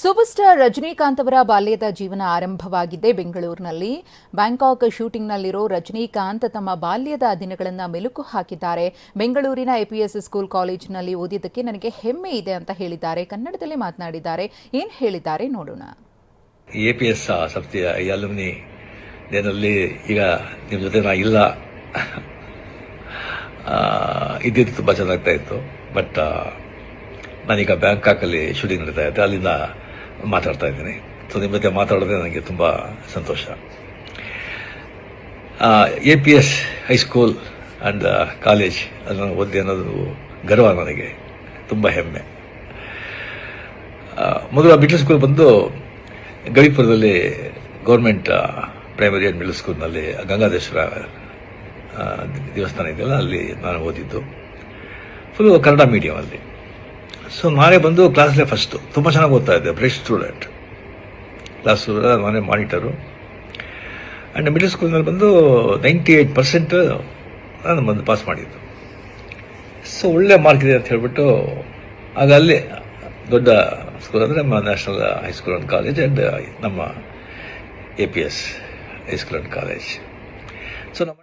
Super star Rajinikanth ಅವರ ಬಾಲ್ಯದ ಜೀವನ ಆರಂಭವಾಗಿದ್ದೇ ಬೆಂಗಳೂರಿನಲ್ಲಿ. ಬ್ಯಾಂಕಾಕ್ ಶೂಟಿಂಗ್ನಲ್ಲಿರೋ ರಜನಿಕಾಂತ್ ತಮ್ಮ ಬಾಲ್ಯದ ದಿನಗಳನ್ನು ಮೆಲುಕು ಹಾಕಿದ್ದಾರೆ. ಬೆಂಗಳೂರಿನ ಎಪಿಎಸ್ ಸ್ಕೂಲ್ ಕಾಲೇಜಿನಲ್ಲಿ ಓದಿದ್ದಕ್ಕೆ ನನಗೆ ಹೆಮ್ಮೆ ಇದೆ ಅಂತ ಹೇಳಿದ್ದಾರೆ. ಕನ್ನಡದಲ್ಲಿ ಮಾತನಾಡಿದ್ದಾರೆ. ಏನು ಹೇಳಿದ್ದಾರೆ ನೋಡೋಣ. ಎಪಿಎಸ್ ಸಂಸ್ಥೆಯ ಈಗ ನಿಮ್ಮ ಜೊತೆ ಇಲ್ಲ. ಇದ್ದಿದ್ದು ತುಂಬ ಚೆನ್ನಾಗ್ತಾ ಇತ್ತು. ಬಟ್ ನಾನೀಗ ಬ್ಯಾಂಕಾಕಲ್ಲಿ ಶೂಟಿಂಗ್ ನಡೀತಾ ಇದ್ದೆ ಅಲ್ಲಿಂದ ಮಾತಾಡ್ತಾ ಇದ್ದೀನಿ. ಸೊ ನಿಮ್ಮ ಜೊತೆ ಮಾತಾಡೋದೇ ನನಗೆ ತುಂಬ ಸಂತೋಷ. A P S high school and college ಅದನ್ನು ಓದಿ ಅನ್ನೋದು ಗರ್ವ ನನಗೆ. ತುಂಬ ಹೆಮ್ಮೆ. ಮೊದಲು ಮಿಡ್ಲ್ ಸ್ಕೂಲ್ ಬಂದು ಗವಿಪುರದಲ್ಲಿ ಗೌರ್ಮೆಂಟ್ ಪ್ರೈಮರಿ ಆ್ಯಂಡ್ ಮಿಡ್ಲ್ ಸ್ಕೂಲ್ನಲ್ಲಿ ಗಂಗಾಧೇಶ್ವರ ದೇವಸ್ಥಾನ ಇದೆಯಲ್ಲ, ಅಲ್ಲಿ ನಾನು ಓದಿದ್ದು. ಫುಲ್ಲು ಕನ್ನಡ ಮೀಡಿಯಮಲ್ಲಿ ಸೊ ನಾನೇ ಬಂದು ಕ್ಲಾಸ್ಲೇ ಫಸ್ಟು ತುಂಬ ಚೆನ್ನಾಗಿ ಓದ್ತಾ ಇದ್ದೆ ಬ್ರೆಸ್ಟ್ ಸ್ಟೂಡೆಂಟ್ ಕ್ಲಾಸ್ ನಾನೇ ಮಾನಿಟರು ಆ್ಯಂಡ್ ಮಿಡಲ್ ಸ್ಕೂಲ್ನಲ್ಲಿ ಬಂದು ನೈಂಟಿ ಏಯ್ಟ್ ಪರ್ಸೆಂಟ್ ನಾನು ಬಂದು ಪಾಸ್ ಮಾಡಿದ್ದು. ಸೊ ಒಳ್ಳೆ ಮಾರ್ಕ್ ಇದೆ ಅಂತ ಹೇಳಿಬಿಟ್ಟು, ಆಗ ಅಲ್ಲಿ ದೊಡ್ಡ ಸ್ಕೂಲ್ ಅಂದರೆ ನಮ್ಮ national high school and college and ನಮ್ಮ A P S high school and college so ನಮ್ಮ